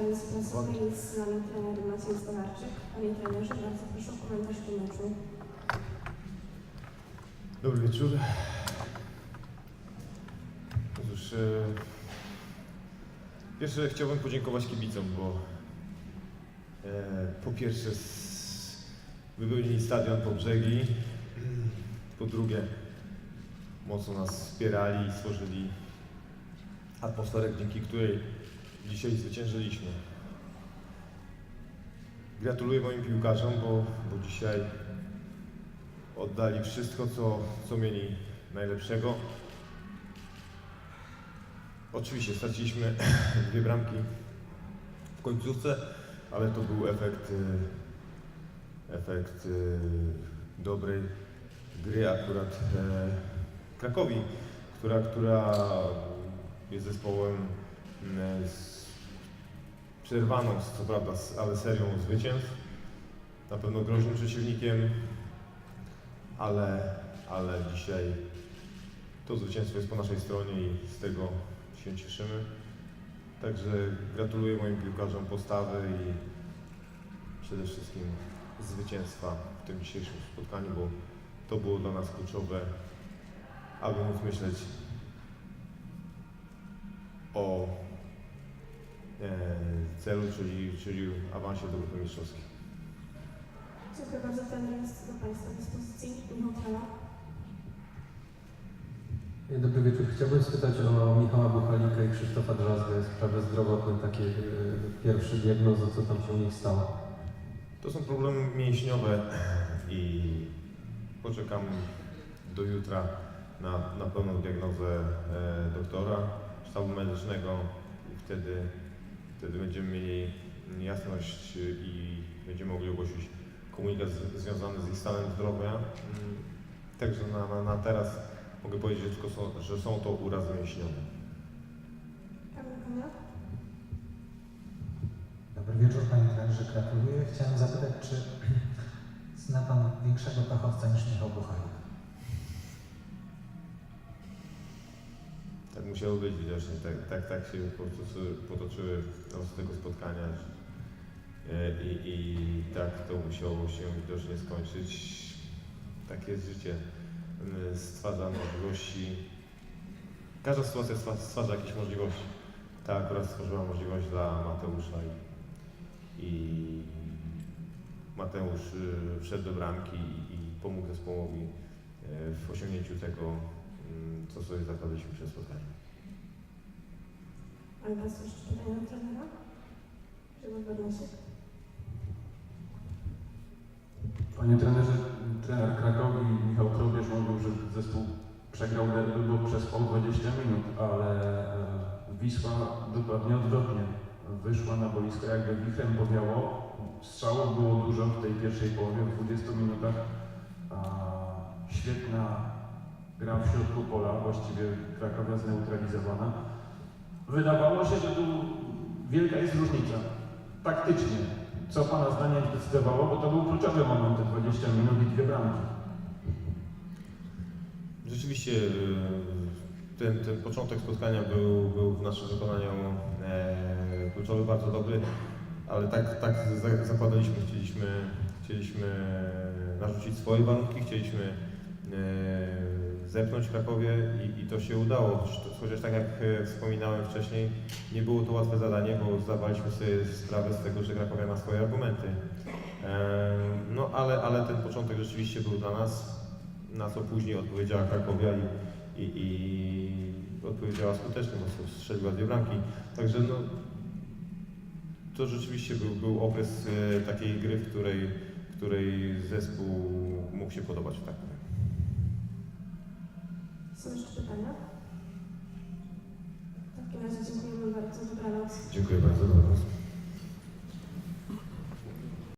konferencji prasowej z nami trener Maciej Stolarczyk. Panie trenerze, bardzo proszę o komentarz do meczu. Dobry wieczór. Otóż e, pierwsze chciałbym podziękować kibicom, bo e, po pierwsze s- wypełnili stadion po brzegi, po drugie mocno nas wspierali i stworzyli atmosferę, dzięki której dzisiaj zwyciężyliśmy. Gratuluję moim piłkarzom, bo, bo dzisiaj oddali wszystko, co, co mieli najlepszego. Oczywiście straciliśmy dwie bramki w końcówce, ale to był efekt, y, efekt y, dobrej gry akurat e, Krakowi, która, która jest zespołem z przerwaną, co prawda, ale serią zwycięstw. Na pewno groźnym przeciwnikiem, ale, ale dzisiaj to zwycięstwo jest po naszej stronie i z tego się cieszymy. Także gratuluję moim piłkarzom postawy i przede wszystkim zwycięstwa w tym dzisiejszym spotkaniu, bo to było dla nas kluczowe, aby móc myśleć o e, celu, czyli, czyli awansie do grupy mistrzowskiej. Dziękuję bardzo. Jest do Państwa dyspozycji. Michał Trela. Dobry wieczór. Chciałbym spytać o Michała Buchalika i Krzysztofa Drzazgę, sprawy zdrowotne, takie e, pierwsze diagnozy, co tam się u nich stało. To są problemy mięśniowe i poczekam do jutra na, na pełną diagnozę e, doktora, sztabu medycznego i wtedy, wtedy będziemy mieli jasność i będziemy mogli ogłosić komunikat z, związany z ich stanem zdrowia. Mm, Także na, na, na teraz mogę powiedzieć, że, tylko są, że są to urazy mięśniowe. Dobry wieczór Panie Trenerze, gratuluję. Chciałem zapytać, czy zna Pan większego fachowca niż Michał Buchalik? Musiało być widocznie, tak, tak, tak się potoczyły, potoczyły losy tego spotkania e, i, i tak to musiało się widocznie skończyć. Takie jest życie, stwarza możliwości, każda sytuacja stwa- stwarza jakieś możliwości. Ta akurat stworzyła możliwość dla Mateusza i, i Mateusz y, wszedł do bramki i, pomógł zespołowi e, w osiągnięciu tego, co sobie zakładaliśmy przed spotkaniem. Mamy Państwo jeszcze pytania do trenera? Panie trenerze, trener Krakowi Michał Krobierz mówił, że zespół przegrał derby, bo przespał 20 minut, ale e, Wisła dokładnie odwrotnie. Wyszła na boisko jakby wichrem powiało. Strzałów było dużo w tej pierwszej połowie, w 20 minutach. A, świetna gra w środku pola, właściwie Krakowia zneutralizowana. Wydawało się, że tu wielka jest różnica. Taktycznie, co Pana zdaniem zdecydowało, bo to był kluczowy moment, te 20 minut i dwie bramki. Rzeczywiście y, ten, ten początek spotkania był, był w naszym wykonaniu e, kluczowy, bardzo dobry, ale tak, tak za- zakładaliśmy, chcieliśmy, chcieliśmy narzucić swoje warunki, chcieliśmy e, zepnąć Krakowie i, i to się udało. Chociaż- tak jak e, wspominałem wcześniej, nie było to łatwe zadanie, bo zdawaliśmy sobie sprawę z tego, że Krakowia ma swoje argumenty. E, No ale, ale ten początek rzeczywiście był dla nas na co później odpowiedziała Krakowia i, i, i odpowiedziała skutecznie, bo strzeliła dwie bramki. Także no, to rzeczywiście był, był okres e, takiej gry, w której, której zespół mógł się podobać. Są jeszcze pytania? W takim razie dziękujemy bardzo. Dobranoc. Dziękuję bardzo. Dobranoc.